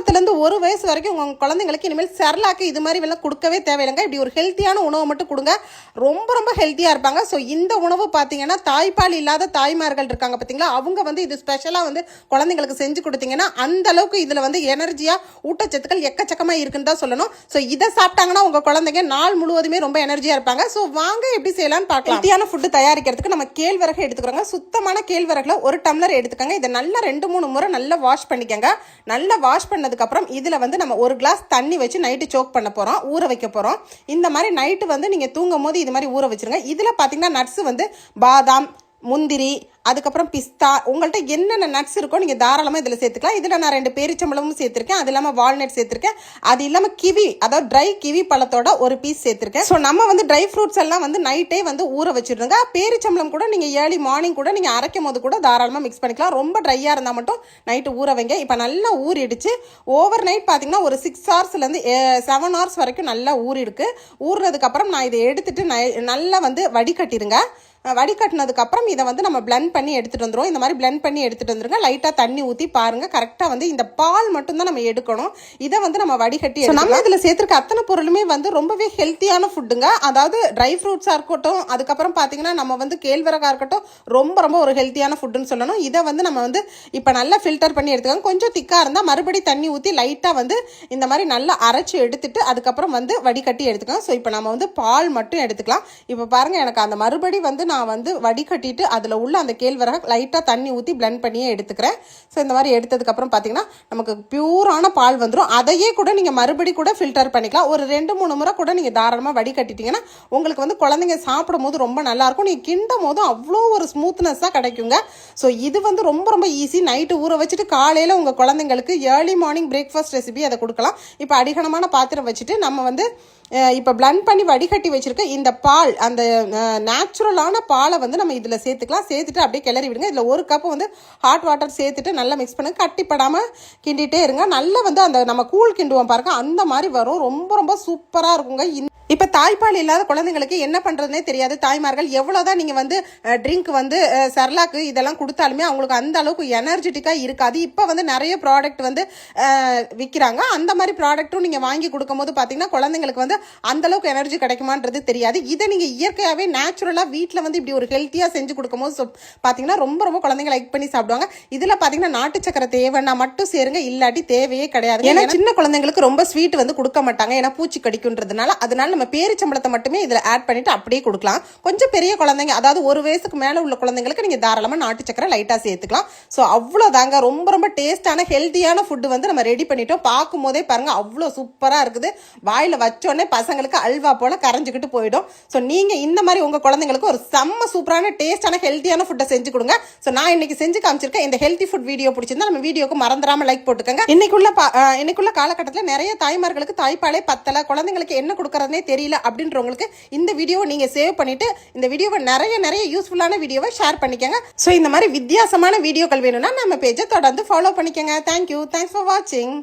மாசத்துலேருந்து ஒரு வயசு வரைக்கும் உங்கள் குழந்தைங்களுக்கு இனிமேல் செரலாக்கு இது மாதிரி வெளில கொடுக்கவே தேவையில்லைங்க. இப்படி ஒரு ஹெல்த்தியான உணவை மட்டும் கொடுங்க. ரொம்ப ரொம்ப ஹெல்த்தியாக இருப்பாங்க. ஸோ இந்த உணவு பார்த்தீங்கன்னா தாய்ப்பால் இல்லாத தாய்மார்கள் இருக்காங்க பார்த்தீங்களா? அவங்க வந்து இது ஸ்பெஷலாக வந்து குழந்தைங்களுக்கு செஞ்சு கொடுத்தீங்கன்னா அந்த அளவுக்கு இதில் வந்து எனர்ஜியாக ஊட்டச்சத்துக்கள் எக்கச்சக்கமாக இருக்குன்னு தான் சொல்லணும். ஸோ இதை சாப்பிட்டாங்கன்னா உங்கள் குழந்தைங்க நாள் முழுவதுமே ரொம்ப எனர்ஜியாக இருப்பாங்க. ஸோ வாங்க எப்படி செய்யலாம்னு பார்க்கலாம். ஹெல்த்தியான ஃபுட்டு தயாரிக்கிறதுக்கு நம்ம கேழ்வரகு எடுத்துக்கிறோங்க. சுத்தமான கேழ்வரகில் ஒரு டம்ளர் எடுத்துக்கோங்க. இதை நல்லா ரெண்டு மூணு முறை நல்லா வாஷ் பண்ணிக்கோங்க. நல்லா வாஷ் பண்ண பண்ணதுக்கப்புறம் இதில் வந்து நம்ம ஒரு கிளாஸ் தண்ணி வச்சு நைட்டு சோக் பண்ண போகிறோம் ஊற வைக்க போகிறோம் இந்த மாதிரி நைட்டு வந்து நீங்கள் தூங்கும் போது இது மாதிரி ஊற வச்சிருங்க. இதில் பார்த்தீங்கன்னா நட்ஸு வந்து பாதாம் முந்திரி அதுக்கப்புறம் பிஸ்தா உங்கள்கிட்ட என்னென்ன நட்ஸ் இருக்கோ நீங்கள் தாராளமாக இதில் சேர்த்துக்கலாம். இதில் நான் ரெண்டு பேரிச்சம்பளமும் சேர்த்துருக்கேன். அது இல்லாமல் வால்நட் சேர்த்துருக்கேன். அது இல்லாமல் கிவி அதாவது ட்ரை கிவி பழத்தோட ஒரு பீஸ் சேர்த்துருக்கேன். ஸோ நம்ம வந்து ட்ரை ஃப்ரூட்ஸ் எல்லாம் வந்து நைட்டே வந்து ஊற வச்சிடுங்க பேரிச்சம்பளம் கூட நீங்கள் ஏர்லி மார்னிங் கூட நீங்கள் அரைக்கும் போது கூட தாராளமாக மிக்ஸ் பண்ணிக்கலாம். ரொம்ப ட்ரையாக இருந்தால் மட்டும் நைட்டு ஊற வைங்க. இப்போ நல்லா ஊறிடுச்சு. ஓவர் நைட் பார்த்தீங்கன்னா ஒரு சிக்ஸ் ஹவர்ஸ்லேருந்து செவன் ஹவர்ஸ் வரைக்கும் நல்லா ஊறிடுக்கு. ஊறினதுக்கப்புறம் நான் இதை எடுத்துட்டு நை- நல்லா வந்து வடிகட்டிடுங்க அஹ் வடிகட்டினதுக்கு அப்புறம் இதை வந்து நம்ம blend பண்ணி எடுத்துட்டு வந்துரும் இந்த மாதிரி blend பண்ணி எடுத்துட்டு வந்துருங்க. லைட்டாக தண்ணி ஊற்றி பாருங்க. கரெக்டாக வந்து இந்த பால் மட்டும்தான் நம்ம எடுக்கணும். இதை வந்து நம்ம வடிகட்டி நம்ம இதில் சேர்த்துருக்க அத்தனை பொருளுமே வந்து ரொம்பவே ஹெல்த்தியான ஃபுட்டுங்க அதாவது ட்ரை ஃப்ரூட்ஸாக இருக்கட்டும் அதுக்கப்புறம் பார்த்தீங்கன்னா நம்ம வந்து கேழ்வரகாக இருக்கட்டும் ரொம்ப ரொம்ப ஒரு ஹெல்த்தியான ஃபுட்டுன்னு சொல்லணும். இதை வந்து நம்ம வந்து இப்போ நல்லா ஃபில்டர் பண்ணி எடுத்துக்கோங்க. கொஞ்சம் திக்காக இருந்தால் மறுபடி தண்ணி ஊற்றி லைட்டாக வந்து இந்த மாதிரி நல்லா அரைச்சி எடுத்துட்டு அதுக்கப்புறம் வந்து வடிகட்டி எடுத்துக்கலாம் ஸோ இப்போ நம்ம வந்து பால் மட்டும் எடுத்துக்கலாம். இப்போ பாருங்க எனக்கு அந்த மறுபடி வந்து நான் வந்து வடிகட்டிட்டு அதில் உள்ள அந்த கேழ்வரக லைட்டாக தண்ணி ஊற்றி பிளெண்ட் பண்ணியே எடுத்துக்கிறேன். ஸோ இந்த மாதிரி எடுத்ததுக்கப்புறம் பார்த்தீங்கன்னா நமக்கு பியூரான பால் வந்துடும் அதையே கூட நீங்கள் மறுபடி கூட ஃபில்டர் பண்ணிக்கலாம். ஒரு ரெண்டு மூணு முறை கூட நீங்கள் தாராளமாக வடிகட்டிட்டீங்கன்னா உங்களுக்கு வந்து குழந்தைங்க சாப்பிடும் போது ரொம்ப நல்லாயிருக்கும் நீங்கள் கிண்டும் போதும் அவ்வளோ ஒரு ஸ்மூத்னஸாக கிடைக்குங்க. ஸோ இது வந்து ரொம்ப ரொம்ப ஈஸி நைட்டு ஊற வச்சுட்டு காலையில் உங்கள் குழந்தைங்களுக்கு ஏர்லி மார்னிங் பிரேக்ஃபாஸ்ட் ரெசிபி அதை கொடுக்கலாம். இப்போ அடிகனமான பாத்திரம் வச்சுட்டு நம்ம வந்து இப்போ பிளண்ட் பண்ணி வடிகட்டி வச்சுருக்க இந்த பால் அந்த நேச்சுரலான பாலை வந்து நம்ம இதில் சேர்த்துக்கலாம். சேர்த்துட்டு அப்படியே கிளறி விடுங்க. இதில் ஒரு கப் வந்து ஹாட் வாட்டர் சேர்த்துட்டு நல்லா மிக்ஸ் பண்ணுங்க. கட்டிப்படாமல் கிண்டிகிட்டே இருங்க. நல்லா வந்து அந்த நம்ம கூழ் கிண்டுவோம் பாருங்க. அந்த மாதிரி வரும். ரொம்ப ரொம்ப சூப்பராக இருக்குங்க. இந்த இப்போ தாய்ப்பால் இல்லாத குழந்தைங்களுக்கு என்ன பண்ணுறதுனே தெரியாது. தாய்மார்கள் எவ்வளோதான் நீங்கள் வந்து ட்ரிங்க் வந்து சர்லாக்கு இதெல்லாம் கொடுத்தாலுமே அவங்களுக்கு அந்த அளவுக்கு எனர்ஜெட்டிக்காக இருக்காது. இப்போ வந்து நிறைய ப்ராடக்ட் வந்து விற்கிறாங்க அந்த மாதிரி ப்ராடக்ட்டும் நீங்கள் வாங்கி கொடுக்கும்போது பார்த்தீங்கன்னா குழந்தைங்களுக்கு வந்து அந்த அளவுக்கு எனர்ஜி கிடைக்குமான்றது தெரியாது. இதை நீங்கள் இயற்கையாகவே நேச்சுரலாக வீட்டில் வந்து இப்படி ஒரு ஹெல்த்தியாக செஞ்சு கொடுக்கும்போது பார்த்தீங்கன்னா ரொம்ப ரொம்ப குழந்தைங்க லைக் பண்ணி சாப்பிடுவாங்க. இதில் பார்த்தீங்கன்னா நாட்டு சக்கரை தேவைன்னா மட்டும் சேருங்க. இல்லாட்டி தேவையே கிடையாது. ஏன்னா சின்ன குழந்தைங்களுக்கு ரொம்ப ஸ்வீட் வந்து கொடுக்க மாட்டாங்க. ஏன்னா பூச்சி கடிக்குன்றதுனால. அதனால நம்ம பேரிச்சம்பளத்தை மட்டுமே இதில் ஆட் பண்ணிட்டு அப்படியே கொடுக்கலாம். கொஞ்சம் பெரிய குழந்தைங்க அதாவது ஒரு வயசுக்கு மேலே உள்ள குழந்தைங்களுக்கு நீங்கள் தாராளமாக நாட்டு சக்கரை லைட்டாக சேர்த்துக்கலாம். ஸோ அவ்வளோ தாங்க. ரொம்ப ரொம்ப டேஸ்டான ஹெல்த்தியான ஃபுட்டு வந்து நம்ம ரெடி பண்ணிட்டோம். பார்க்கும் போதே பாருங்கள் அவ்வளோ சூப்பராக இருக்குது. வாயில் வச்சோடனே பசங்களுக்கு அல்வா போல் கரைஞ்சிக்கிட்டு போயிடும். ஸோ நீங்கள் இந்த மாதிரி உங்கள் குழந்தைங்களுக்கு ஒரு செம்ம சூப்பரான டேஸ்டான ஹெல்த்தியான ஃபுட்டை செஞ்சு கொடுங்க. ஸோ நான் இன்னைக்கு செஞ்சு காமிச்சிருக்கேன். இந்த ஹெல்த்தி ஃபுட் வீடியோ பிடிச்சிருந்தா நம்ம வீடியோக்கு மறந்துடாமல் லைக் போட்டுக்கோங்க. இன்னைக்குள்ள பா- இன்னைக்குள்ள காலகட்டத்தில் நிறைய தாய்மார்களுக்கு தாய்ப்பாலே பத்தலை. குழந்தைங்களுக்கு என்ன கொடுக்குறதுனே தெரியல அப்படின்றவங்களுக்கு இந்த வீடியோவை நீங்கள் சேவ் பண்ணிவிட்டு இந்த வீடியோவை நிறைய நிறைய யூஸ்ஃபுல்லான வீடியோவை ஷேர் பண்ணிக்கோங்க. ஸோ இந்த மாதிரி வித்தியாசமான வீடியோக்கள் வேணும்னா நம்ம பேஜை தொடர்ந்து ஃபாலோ பண்ணிக்கோங்க. தேங்க்யூ தேங்க்ஸ் ஃபார் வாட்சிங்